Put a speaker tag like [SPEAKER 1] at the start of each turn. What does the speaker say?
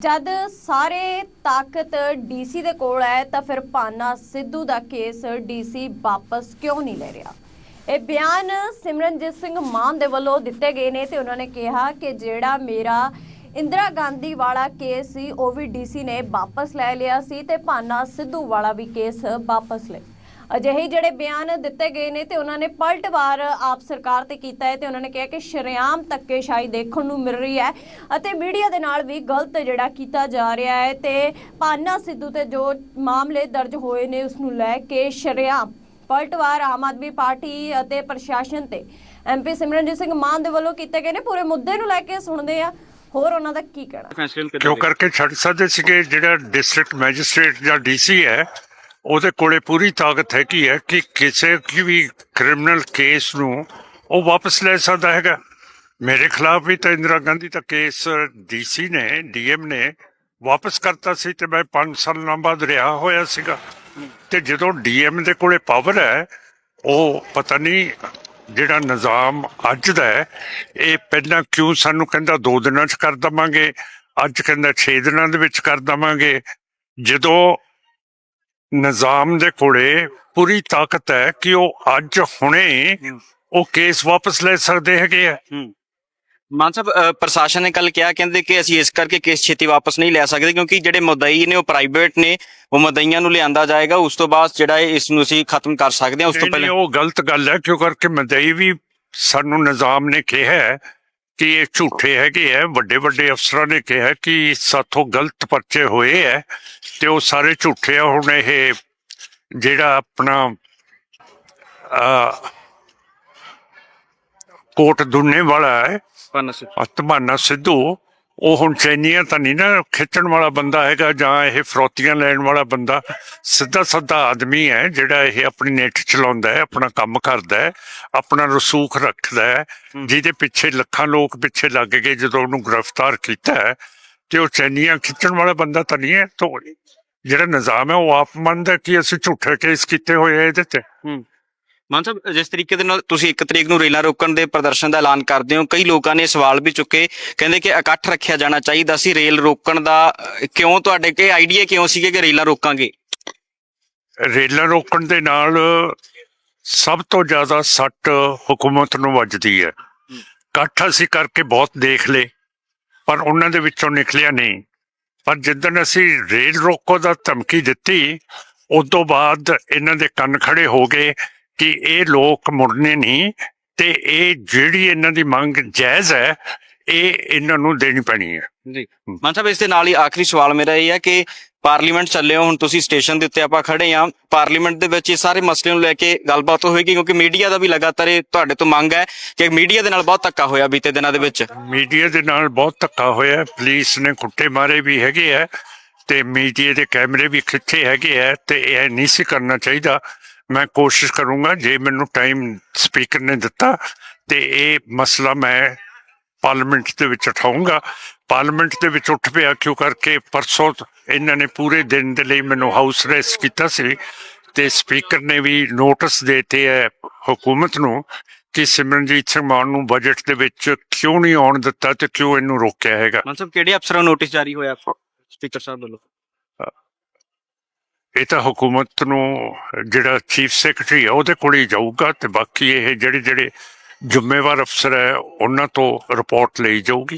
[SPEAKER 1] ਜਦ ਸਾਰੇ ਤਾਕਤ ਡੀਸੀ ਦੇ ਕੋਲ ਹੈ, ਤਾਂ ਫਿਰ ਪਾਨਾ ਸਿੱਧੂ ਦਾ ਕੇਸ ਡੀਸੀ ਵਾਪਸ ਕਿਉਂ ਨਹੀਂ ਲੈ ਰਿਹਾ? ਇਹ ਬਿਆਨ ਸਿਮਰਨਜੀਤ ਸਿੰਘ ਮਾਨ ਦੇ ਵੱਲੋਂ ਦਿੱਤੇ ਗਏ ਨੇ ਤੇ ਉਹਨਾਂ ਨੇ ਕਿਹਾ ਕਿ ਜਿਹੜਾ ਮੇਰਾ ਇੰਦਰਾ ਗਾਂਧੀ ਵਾਲਾ ਕੇਸ ਸੀ, ਉਹ ਵੀ ਡੀਸੀ ਨੇ ਵਾਪਸ ਲੈ ਲਿਆ ਸੀ ਤੇ ਪਾਨਾ ਸਿੱਧੂ ਵਾਲਾ ਵੀ ਕੇਸ ਵਾਪਸ ਲੈ ਅਜਿਹੇ ਜਿਹੜੇ ਬਿਆਨ ਦਿੱਤੇ ਗਏ ਨੇ ਤੇ ਉਹਨਾਂ ਨੇ ਪਲਟਵਾਰ ਆਪ ਸਰਕਾਰ ਤੇ ਕੀਤਾ ਹੈ ਤੇ ਉਹਨਾਂ ਨੇ ਕਿਹਾ ਕਿ ਸ਼ਰੇਆਮ ਧੱਕੇਸ਼ਾਹੀ ਦੇਖਣ ਨੂੰ ਮਿਲ ਰਹੀ ਹੈ ਅਤੇ ਮੀਡੀਆ ਦੇ ਨਾਲ ਵੀ ਗਲਤ ਜਿਹੜਾ ਕੀਤਾ ਜਾ ਰਿਹਾ ਹੈ ਤੇ ਪਾਨਾ ਸਿੱਧੂ ਤੇ ਜੋ ਮਾਮਲੇ ਦਰਜ ਹੋਏ ਨੇ ਉਸ ਨੂੰ ਲੈ ਕੇ ਸ਼ਰੇਆਮ ਪਲਟਵਾਰ ਆਮ ਆਦਮੀ ਪਾਰਟੀ ਅਤੇ ਪ੍ਰਸ਼ਾਸਨ ਤੇ ਐਮਪੀ ਸਿਮਰਨਜੀਤ ਸਿੰਘ ਮਾਨ ਦੇ ਵੱਲੋਂ ਕੀਤੇ ਗਏ ਨੇ ਪੂਰੇ ਮੁੱਦੇ ਨੂੰ ਲੈ ਕੇ ਸੁਣਦੇ ਆ ਹੋਰ ਉਹਨਾਂ ਦਾ ਕੀ ਕਹਿਣਾ?
[SPEAKER 2] ਕਿਉਂ ਕਰਕੇ ਛੱਡ ਸਕਦੇ ਸੀਗੇ? ਜਿਹੜਾ ਡਿਸਟ੍ਰਿਕਟ ਮੈਜਿਸਟ੍ਰੇਟ ਜਾਂ ਡੀਸੀ ਹੈ ਉਹਦੇ ਕੋਲੇ ਪੂਰੀ ਤਾਕਤ ਹੈਗੀ ਹੈ ਕਿ ਕਿਸੇ ਵੀ ਕ੍ਰਿਮੀਨਲ ਕੇਸ ਨੂੰ ਉਹ ਵਾਪਸ ਲੈ ਸਕਦਾ ਹੈਗਾ। ਮੇਰੇ ਖਿਲਾਫ ਵੀ ਤਾਂ ਇੰਦਰਾ ਗਾਂਧੀ ਦਾ ਕੇਸ ਡੀਸੀ ਨੇ, ਡੀਐਮ ਨੇ ਵਾਪਸ ਕਰਤਾ ਸੀ ਤੇ ਮੈਂ 5 ਸਾਲਾਂ ਬਾਅਦ ਰਿਹਾ ਹੋਇਆ ਸੀਗਾ। ਤੇ ਜਦੋਂ ਡੀਐਮ ਦੇ ਕੋਲੇ ਪਾਵਰ ਹੈ, ਉਹ ਪਤਾ ਨਹੀਂ ਜਿਹੜਾ ਨਿਜ਼ਾਮ ਅੱਜ ਦਾ ਹੈ, ਇਹ ਪਹਿਲਾਂ ਕਿਉਂ ਸਾਨੂੰ ਕਹਿੰਦਾ 2 ਦਿਨਾਂ 'ਚ ਕਰ ਦਵਾਂਗੇ, ਅੱਜ ਕਹਿੰਦਾ 6 ਦਿਨਾਂ ਦੇ ਵਿੱਚ ਕਰ ਦਵਾਂਗੇ। ਜਦੋਂ ਨਿਜ਼ਾਮ ਦੇ ਕੋਲੇ ਪੂਰੀ ਤਾਕਤ ਹੈ ਕਿ ਉਹ ਅੱਜ ਹੁਣੇ ਉਹ ਕੇਸ ਵਾਪਸ ਲੈ ਸਕਦੇ ਹੈਗੇ ਆ।
[SPEAKER 3] ਮਾਨ ਸਾਹਿਬ ਅ, ਪ੍ਰਸ਼ਾਸਨ ਨੇ ਕੱਲ ਕਿਹਾ ਕਹਿੰਦੇ ਕਿ ਅਸੀਂ ਇਸ ਕਰਕੇ ਕੇਸ ਛੇਤੀ ਵਾਪਸ ਨਹੀਂ ਲੈ ਸਕਦੇ ਕਿਉਂਕਿ ਜਿਹੜੇ ਮੁਦਈ ਨੇ ਉਹ ਪ੍ਰਾਈਵੇਟ ਨੇ ਉਹ ਮੁਦਈਆਂ ਨੂੰ ਲਿਆਂਦਾ ਜਾਏਗਾ। ਉਸ ਤੋਂ ਬਾਅਦ ਜਿਹੜਾ ਇਹ ਇਸ ਨੂੰ ਅਸੀਂ ਖਤਮ ਕਰ ਸਕਦੇ ਹਾਂ। ਉਸ ਤੋਂ
[SPEAKER 2] ਨਹੀਂ, ਨਹੀਂ,
[SPEAKER 3] ਪਹਿਲਾਂ
[SPEAKER 2] ਉਹ ਗਲਤ ਗੱਲ ਹੈ ਕਿਉਂ ਕਰਕੇ ਮਦਈ ਵੀ ਸਾਨੂੰ ਨਿਜ਼ਾਮ ਨੇ ਕਿਹਾ ਹੈ ਕਿ ਇਹ ਝੂਠੇ ਹੈਗੇ ਹੈ ਵੱਡੇ ਵੱਡੇ ਅਫਸਰਾਂ ਨੇ ਕਿਹਾ ਕਿ ਸਾਥੋਂ ਗਲਤ ਪਰਚੇ ਹੋਏ ਹੈ ਤੇ ਉਹ ਸਾਰੇ ਝੂਠੇ ਆ ਹੁਣ ਇਹ ਜਿਹੜਾ ਆਪਣਾ ਆ ਕੋਟ ਦੁੰਨੇ ਵਾਲਾ ਹੈ। ਅਤਮਾਨਾ ਸਿੱਧੂ ਉਹ ਹੁਣ ਚੈਨੀਆਂ ਤਾਂ ਨਹੀਂ ਨਾ ਖਿੱਚਣ ਵਾਲਾ ਬੰਦਾ ਹੈਗਾ ਜਾਂ ਇਹ ਫਰੋਤੀਆਂ ਲੈਣ ਵਾਲਾ ਬੰਦਾ ਸਿੱਧਾ ਸਾਦਾ ਆਦਮੀ ਹੈ ਜਿਹੜਾ ਇਹ ਆਪਣੀ ਨੈਟ ਚਲਾਉਂਦਾ ਹੈ ਆਪਣਾ ਕੰਮ ਕਰਦਾ ਹੈ ਆਪਣਾ ਰਸੂਖ ਰੱਖਦਾ ਹੈ ਜਿਹਦੇ ਪਿੱਛੇ ਲੱਖਾਂ ਲੋਕ ਪਿੱਛੇ ਲੱਗ ਗਏ ਜਦੋਂ ਉਹਨੂੰ ਗ੍ਰਿਫਤਾਰ ਕੀਤਾ ਤੇ ਉਹ ਚੈਨੀਆਂ ਖਿੱਚਣ ਵਾਲਾ ਬੰਦਾ ਤਾਂ ਨਹੀਂ ਹੈ ਤੋਂ ਜਿਹੜਾ ਨਿਜ਼ਾਮ ਹੈ ਉਹ ਆਪ ਮੰਨਦਾ ਕਿ ਅਸੀਂ ਝੂਠੇ ਕੇਸ ਕੀਤੇ ਹੋਏ ਆ ਇਹਦੇ ਤੇ।
[SPEAKER 3] ਮਾਨ ਸਾਹਿਬ, ਜਿਸ ਤਰੀਕੇ ਦੇ ਨਾਲ ਤੁਸੀਂ ਇੱਕ ਤਰੀਕ ਨੂੰ ਰੇਲਾਂ ਰੋਕਣ ਦੇ ਪ੍ਰਦਰਸ਼ਨ ਦਾ ਐਲਾਨ ਕਰਦੇ ਹੋ, ਕਈ ਲੋਕਾਂ ਨੇ ਸਵਾਲ ਵੀ ਚੁੱਕੇ, ਕਹਿੰਦੇ ਕਿ ਇਕੱਠ ਰੱਖਿਆ ਜਾਣਾ ਚਾਹੀਦਾ ਸੀ ਰੇਲ ਰੋਕਣ ਦਾ, ਕਿਉਂ ਤੁਹਾਡੇ ਕੇ ਆਈਡੀਆ ਕਿਉਂ ਸੀਗੇ ਕਿ ਰੇਲਾਂ ਰੋਕਾਂਗੇ?
[SPEAKER 2] ਰੇਲਾਂ ਰੋਕਣ ਦੇ ਨਾਲ ਸਭ ਤੋਂ ਜ਼ਿਆਦਾ ਸੱਟ ਹਕੂਮਤ ਨੂੰ ਵੱਜਦੀ ਹੈ। ਇਕੱਠ ਅਸੀਂ ਕਰਕੇ ਬਹੁਤ ਦੇਖ ਲਏ, ਪਰ ਉਹਨਾਂ ਦੇ ਵਿੱਚੋਂ ਨਿਕਲਿਆ ਨਹੀਂ। ਪਰ ਜਿੱਦਣ ਅਸੀਂ ਰੇਲ ਰੋਕੋ ਦਾ ਧਮਕੀ ਦਿੱਤੀ ਉਸ ਤੋਂ ਬਾਅਦ ਇਹਨਾਂ ਦੇ ਕੰਨ ਖੜੇ ਹੋ ਗਏ ਕਿ ਇਹ ਲੋਕ ਮੁੜਨੇ ਨਹੀਂ ਤੇ ਇਹ ਜਿਹੜੀ ਇਹਨਾਂ ਦੀ ਮੰਗ ਜਾਇਜ਼ ਹੈ ਇਹ ਇਹਨਾਂ ਨੂੰ ਦੇਣੀ ਪੈਣੀ ਹੈ।
[SPEAKER 3] ਜੀ। ਮਾਨ ਸਾਹਿਬ ਇਸ ਦੇ ਨਾਲ ਹੀ ਆਖਰੀ ਸਵਾਲ ਮੇਰਾ ਇਹ ਹੈ ਕਿ ਪਾਰਲੀਮੈਂਟ ਚੱਲੇ ਹੋ ਹੁਣ ਤੁਸੀਂ ਸਟੇਸ਼ਨ ਦੇ ਉੱਤੇ ਆਪਾਂ ਖੜੇ ਆ ਪਾਰਲੀਮੈਂਟ ਦੇ ਵਿੱਚ ਇਹ ਸਾਰੇ ਮਸਲੇ ਨੂੰ ਲੈ ਕੇ ਗੱਲਬਾਤ ਹੋਏਗੀ ਕਿਉਂਕਿ ਮੀਡੀਆ ਦਾ ਵੀ ਲਗਾਤਾਰ ਇਹ ਤੁਹਾਡੇ ਤੋਂ ਮੰਗ ਹੈ ਕਿ ਮੀਡੀਆ ਦੇ ਨਾਲ ਬਹੁਤ ਧੱਕਾ ਹੋਇਆ ਬੀਤੇ ਦਿਨਾਂ ਦੇ ਵਿੱਚ।
[SPEAKER 2] ਮੀਡੀਆ ਦੇ ਨਾਲ ਬਹੁਤ ਧੱਕਾ ਹੋਇਆ। ਪੁਲਿਸ ਨੇ ਕੁੱਟੇ ਮਾਰੇ ਵੀ ਹੈਗੇ ਆ ਤੇ ਮੀਡੀਆ ਦੇ ਕੈਮਰੇ ਵੀ ਖਿੱਚੇ ਹੈਗੇ ਆ ਤੇ ਇਹ ਨਹੀਂ ਸੀ ਕਰਨਾ ਚਾਹੀਦਾ। ਮੈਂ ਕੋਸ਼ਿਸ਼ ਕਰੂੰਗਾ, ਜੇ ਮੈਨੂੰ ਟਾਈਮ ਸਪੀਕਰ ਨੇ ਦਿੱਤਾ, ਤੇ ਇਹ ਮਸਲਾ ਮੈਂ ਪਾਰਲੀਮੈਂਟ ਦੇ ਵਿੱਚ ਉਠਾਊਂਗਾ। ਪਾਰਲੀਮੈਂਟ ਦੇ ਵਿੱਚ ਉੱਠ ਪਿਆ ਕਿਉਂ ਕਰਕੇ ਪਰਸੋਂ ਇਹਨਾਂ ਨੇ ਪੂਰੇ ਦਿਨ ਦੇ ਲਈ ਮੈਨੂੰ ਹਾਊਸ ਰੈਸਟ ਕੀਤਾ ਸੀ, ਤੇ ਸਪੀਕਰ ਨੇ ਵੀ ਨੋਟਿਸ ਦੇਤੇ ਹੈ ਹਕੂਮਤ ਨੂੰ ਕਿ ਸਿਮਰਨਜੀਤ ਸਿੰਘ ਮਾਨ ਨੂੰ ਬਜਟ ਦੇ ਵਿੱਚ ਕਿਉਂ ਨਹੀਂ ਆਉਣ ਦਿੱਤਾ ਤੇ ਕਿਉਂ ਇਹਨੂੰ ਰੋਕਿਆ ਹੈਗਾ।
[SPEAKER 3] ਮਾਨ ਕਿਹੜੇ ਅਫਸਰਾਂ ਨੂੰ ਨੋਟਿਸ ਜਾਰੀ ਹੋਇਆ ਸਪੀਕਰ ਸਾਹਿਬ ਵੱਲੋਂ?
[SPEAKER 2] ਇਹ ਤਾਂ ਹਕੂਮਤ ਨੂੰ ਜਿਹੜਾ ਚੀਫ ਸੈਕਟਰੀ ਹੈ ਉਹਦੇ ਕੋਲ ਹੀ ਜਾਊਗਾ ਤੇ ਬਾਕੀ ਇਹ ਜਿਹੜੇ ਜਿਹੜੇ ਜ਼ਿੰਮੇਵਾਰ ਅਫਸਰ ਹੈ, ਉਹਨਾਂ ਤੋਂ ਰਿਪੋਰਟ ਲਈ ਜਾਊਗੀ।